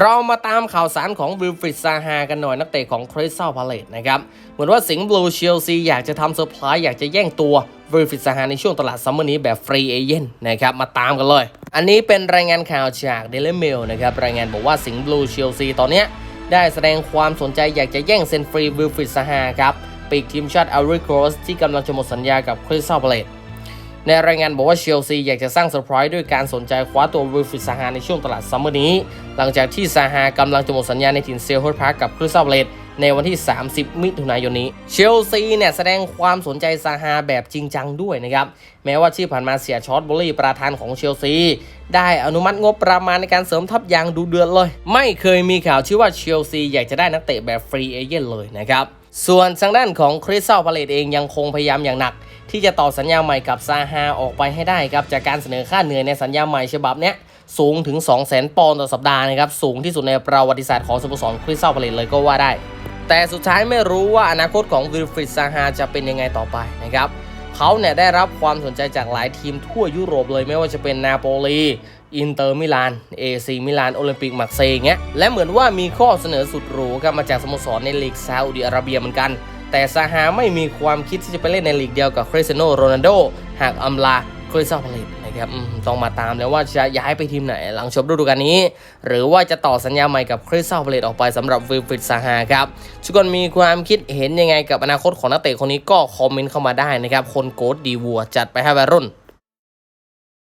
เรามาตามข่าวสารของวิลฟริดซาฮากันหน่อยนักเตะของคริสตัลพาเลตนะครับเหมือนว่าสิงห์บลูเชลซีอยากจะทำเซอร์ไพรส์อยากจะแย่งตัววิลฟริดซาฮาในช่วงตลาดซัมเมอร์นี้แบบฟรีเอเจนต์นะครับมาตามกันเลย อันนี้เป็นรายงานข่าวจากเดลิเมลนะครับรายงานบอกว่าสิงห์บลูเชลซีตอนนี้ได้แสดงความสนใจอยากจะแย่งเซ็นฟรีวิลฟริดซาฮาครับปีกทีมชาติอาริโครสที่กำลังจะหมดสัญญากับคริสตัลพาเลต ในรายงานบอกว่าเชลซีอยากจะสร้างเซอร์ไพรส์ด้วยการสนใจคว้าตัววิลฟริดซาฮาในช่วงตลาดซัมเมอร์นี้ หลังจากที่ซาฮากำลังจะหมดสัญญาในถิ่นเซลฮอร์พาร์กกับคริสตัลเลตในวันที่ 30 มิถุนายนนี้ เชลซีเนี่ยแสดงความสนใจซาฮาแบบจริงจังด้วยนะครับ แม้ว่าที่ผ่านมาเสียช็อตบอลลี่ประธานของเชลซี ได้อนุมัติงบประมาณในการเสริมทัพอย่างดูเดือดเลย ไม่เคยมีข่าวชื่อว่าเชลซีอยากจะได้นักเตะแบบฟรีเอเจนต์เลยนะครับ ส่วนทางด้านของคริสตัลพาเลตเองยังคงพยายามอย่างหนัก ที่จะต่อสัญญาใหม่กับซาฮาออกไปให้ได้ครับจากการเสนอค่าเหนื่อยในสัญญาใหม่ฉบับนี้สูงถึง 2 0 0 0 0 0 ปอนด์ต่อสัปดาห์นะครับสูงที่สุดในประวัติศาสตร์ของสโมสรคริสตัลพาเลตเลยก็ว่าได้ แต่สุดท้ายไม่รู้ว่าอนาคตของวิลฟริดซาฮาจะเป็นยังไงต่อไปนะครับเขาเนี่ยได้รับความสนใจจากหลายทีมทั่วยุโรปเลยไม่ว่าจะเป็นนาโปลีอินเตอร์มิลานเอซีมิลานโอลิมปิกมักเซย์องเงี้ยและเหมือนว่ามีข้อเสนอสุดหรูครับมาจากสโมสรในลีกซาอุดิอาระเบียเหมือนกัน แต่ซาฮาไม่มีความคิดที่จะไปเล่นในลีกเดียวกับคริสเตียโนโรนัลโดหากอำลาคริสตัลพาเลตนะครับต้องมาตามแล้วว่าจะย้ายไปทีมไหนหลังจบฤดูกาลนี้ หรือว่าจะต่อสัญญาใหม่กับคริสตัลพาเลตออกไปสำหรับวิลฟริดซาฮาครับทุกคนมีความคิดเห็นยังไงกับอนาคตของนักเตะคนนี้ก็คอมเมนต์เข้ามาได้นะครับ คนโกดดีวัวจัดไปให้วัยรุ่น